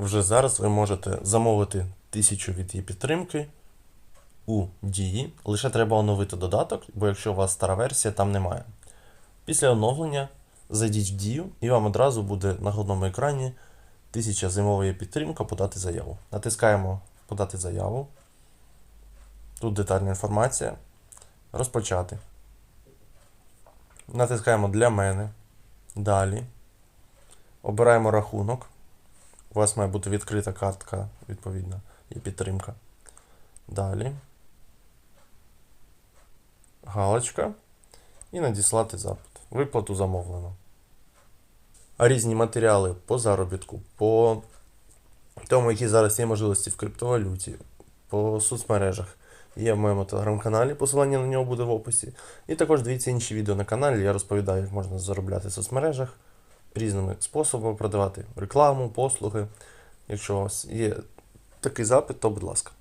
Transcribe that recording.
Вже зараз ви можете замовити 1000 від її підтримки у дії. Лише треба оновити додаток, бо якщо у вас стара версія, там немає. Після оновлення зайдіть в дію і вам одразу буде на головному екрані 1000 зимової підтримка подати заяву. Натискаємо подати заяву. Тут детальна інформація. Розпочати. Натискаємо для мене. Далі. Обираємо рахунок. У вас має бути відкрита картка, відповідно, і підтримка. Далі. Галочка. І надіслати запит. Виплату замовлено. А різні матеріали по заробітку, по тому, які зараз є можливості в криптовалюті, по соцмережах. Є в моєму телеграм-каналі, посилання на нього буде в описі. І також дивіться інші відео на каналі. Я розповідаю, як можна заробляти в соцмережах різними способами продавати рекламу, послуги. Якщо у вас є такий запит, то будь ласка.